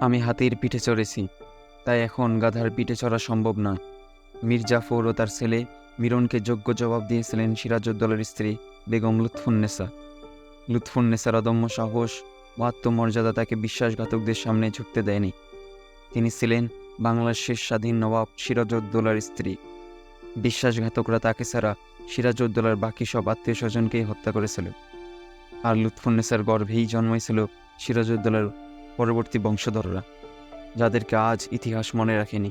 আমি হাতির পিঠে চড়েছি, তাই এখন গাধার পিঠে চড়া সম্ভব নয় মীর জাফর ও তার ছেলে মিরনকে যোগ্য জবাব দিয়েছিলেন সিরাজউদ্দৌলার স্ত্রী বেগম লুৎফুন্নেসা লুৎফুন্নেসার অদম্য সাহস ও আত্মমর্যাদা তাকে বিশ্বাসঘাতকদের সামনে ঝুঁকতে দেয়নি। তিনি ছিলেন বাংলার শেষ স্বাধীন নবাব সিরাজউদ্দৌলার স্ত্রী। বিশ্বাসঘাতকরা তাকে ছাড়া সিরাজউদ্দৌলার বাকি সব আত্মীয় স্বজনকেই হত্যা করেছিল। আর লুৎফুন্নেসার গর্ভেই জন্মেছিল সিরাজউদ্দৌলার পরবর্তী বংশধররা, যাদেরকে আজ ইতিহাস মনে রাখেনি।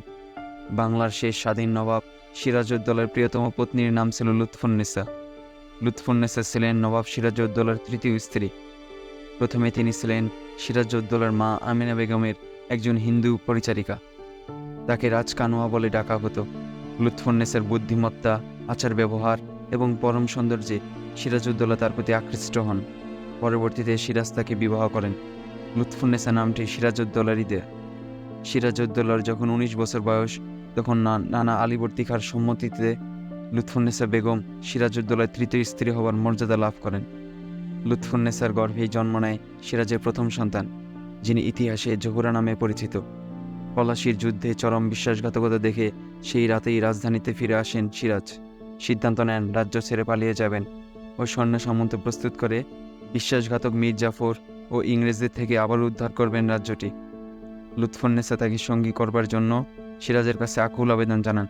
বাংলার শেষ স্বাধীন নবাব সিরাজউদ্দৌলার প্রিয়তম পত্নীর নাম ছিল লুৎফুন্নেসা লুৎফুন্নেসা ছিলেন নবাব সিরাজউদ্দৌলার তৃতীয় স্ত্রী। প্রথমে তিনি ছিলেন সিরাজউদ্দৌলার মা আমিনা বেগমের একজন হিন্দু পরিচারিকা। তাকে রাজকানোয়া বলে ডাকা হতো। লুৎফুন্নেসার বুদ্ধিমত্তা আচার ব্যবহার এবং পরম সৌন্দর্যে সিরাজউদ্দৌলা তার প্রতি আকৃষ্ট হন। পরবর্তীতে সিরাজ তাকে বিবাহ করেন। লুৎফুন্নেসা নামটি সিরাজউদ্দৌলারই সিরাজউদ্দৌলার যখন উনিশ বছর বয়স, তখন নানা আলীবর্তী খার সম্মতিতে লুৎফুন্নেসা বেগম সিরাজউদ্দৌলার তৃতীয় স্ত্রী হওয়ার মর্যাদা লাভ করেন। লুৎফুন্নেসার গর্ভেই জন্ম নেয় সিরাজের প্রথম সন্তান, যিনি ইতিহাসে জোহরা নামে পরিচিত। পলাশির যুদ্ধে চরম বিশ্বাসঘাতকতা দেখে সেই রাতেই রাজধানীতে ফিরে আসেন সিরাজ। সিদ্ধান্ত নেন রাজ্য ছেড়ে পালিয়ে যাবেন ও সৈন্য সামন্ত প্রস্তুত করে, বিশ্বাসঘাতক মীর জাফর ও ইংরেজদের থেকে আবার উদ্ধার করবেন রাজ্যটি। লুৎফুন্নেসা তাকে সঙ্গী করবার জন্য সিরাজের কাছে আকুল আবেদন জানান।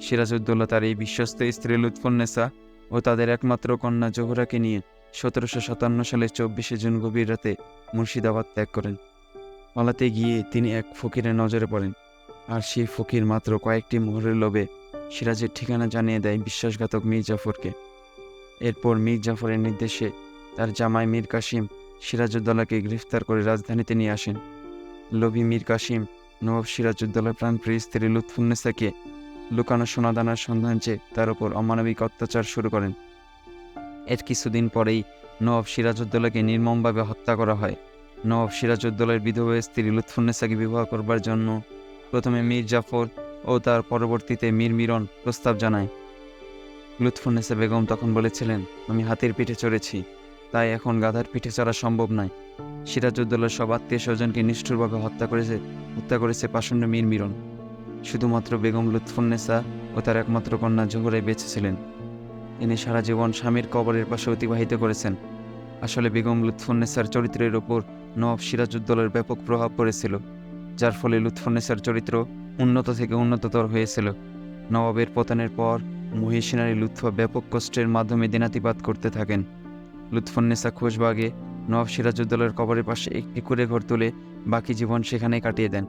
সিরাজউদ্দৌলা তার এই বিশ্বস্ত স্ত্রী লুৎফুন্নেসা ও তাদের একমাত্র কন্যা জোহরাকে নিয়ে সতেরোশো সাতান্ন সালের চব্বিশে জুন গভীর রাতে মুর্শিদাবাদ ত্যাগ করেন। পালাতে গিয়ে তিনি এক ফকিরের নজরে পড়েন। আর সেই ফকির মাত্র কয়েকটি মোহরের লোভে সিরাজের ঠিকানা জানিয়ে দেয় বিশ্বাসঘাতক মীর জাফরকে। এরপর মীর জাফরের নির্দেশে তার জামাই মীর কাসিম সিরাজউদ্দৌলাকে গ্রেফতার করে রাজধানীতে নিয়ে আসেন। লোভী মীর কাসিম নবাব সিরাজউদ্দৌলার প্রাণপ্রিয় স্ত্রী লুৎফুন্নেসাকে লুকানো সোনাদানার সন্ধান চেয়ে তার উপর অমানবিক অত্যাচার শুরু করেন। এর কিছুদিন পরেই নবাব সিরাজউদ্দৌলাকে নির্মমভাবে হত্যা করা হয়। নবাব সিরাজউদ্দৌলার বিধবা স্ত্রী লুৎফুন্নেসাকে বিবাহ করবার জন্য প্রথমে মীর জাফর ও তার পরবর্তীতে মীর মিরন প্রস্তাব জানায়। লুৎফুন্নেসা বেগম তখন বলেছিলেন, আমি হাতির পিঠে চড়েছি। তাই এখন গাধার পিঠে চড়া সম্ভব নয় সিরাজউদ্দৌলার সব আত্মীয় স্বজনকে নিষ্ঠুরভাবে হত্যা করেছে হত্যা করেছে পাষণ্ড মীর মিরন। শুধুমাত্র বেগম লুৎফুন্নেসা ও তার একমাত্র কন্যা জোহরে বেঁচেছিলেন তিনি সারা জীবন স্বামীর কবরের পাশে অতিবাহিত করেছেন। আসলে বেগম লুৎফুন্নেসার চরিত্রের ওপর নবাব সিরাজউদ্দৌলার ব্যাপক প্রভাব পড়েছিল, যার ফলে লুৎফুন্নেসার চরিত্র উন্নত থেকে উন্নততর হয়েছিল। নবাবের পতনের পর মহিষিনারী লুৎফা ব্যাপক কষ্টের মাধ্যমে দিনাতিপাত করতে থাকেন। লুৎফুন্নেসা খোশবাগে নবাব সিরাজউদ্দৌলার কবরের পাশে একটি করে ঘর তুলে বাকি জীবন সেখানে কাটিয়ে দেন।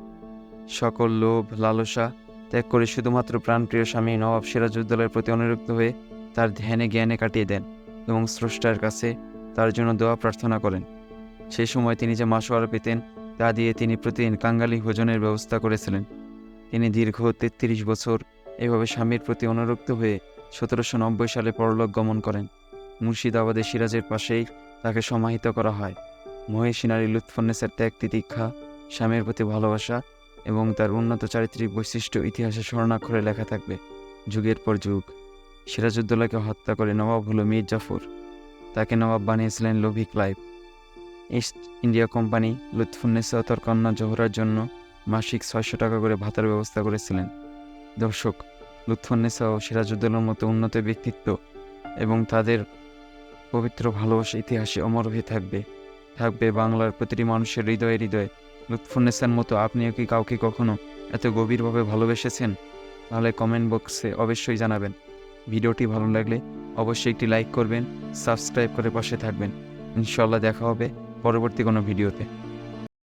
সকল লোভ, লালসা ত্যাগ করে শুধুমাত্র প্রাণপ্রিয় স্বামী নবাব সিরাজউদ্দৌলার প্রতি অনুরক্ত হয়ে তার ধ্যানে জ্ঞানে কাটিয়ে দেন এবং স্রষ্টার কাছে তার জন্য দোয়া প্রার্থনা করেন। সেই সময় তিনি যে মাসোয়ারা পেতেন তা দিয়ে তিনি প্রতিদিন কাঙ্গালি ভোজনের ব্যবস্থা করেছিলেন। তিনি দীর্ঘ তেত্রিশ বছর এভাবে স্বামীর প্রতি অনুরক্ত হয়ে সতেরোশো নব্বই সালে পরলোক গমন করেন। মুর্শিদাবাদের সিরাজের পাশেই তাকে সমাহিত করা হয়। মহেশিনারী লুৎফন্নেসের ত্যাগ তিতিক্ষা, স্বামীর প্রতি ভালোবাসা এবং তার উন্নত চারিত্রিক বৈশিষ্ট্য ইতিহাসে স্বর্ণাক্ষরে লেখা থাকবে। যুগের পর যুগ, সিরাজউদ্দৌলাকে হত্যা করে নবাব হলো মীর জাফর। তাকে নবাব বানিয়েছিলেন লোভি Clive. East India company Lutfunnesa তার কন্যা জোহরার জন্য মাসিক ছয়শো টাকা করে ভাতার ব্যবস্থা করেছিলেন। দর্শক, লুৎফুন্নেসা ও সিরাজউদ্দৌলার মতো উন্নত ব্যক্তিত্ব এবং তাদের পবিত্র, ভালোবাসা ইতিহাসে অমর হয়ে থাকবে। থাকবে বাংলার প্রতিটি মানুষের হৃদয়ে হৃদয়ে। লুৎফুন্নেসার মতো আপনিও কি কাউকে কখনো এত গভীরভাবে ভালোবেসেছেন? তাহলে কমেন্ট বক্সে অবশ্যই জানাবেন। ভিডিওটি ভালো লাগলে অবশ্যই একটি লাইক করবেন সাবস্ক্রাইব করে পাশে থাকবেন। ইনশাল্লাহ দেখা হবে পরবর্তী কোনো ভিডিওতে।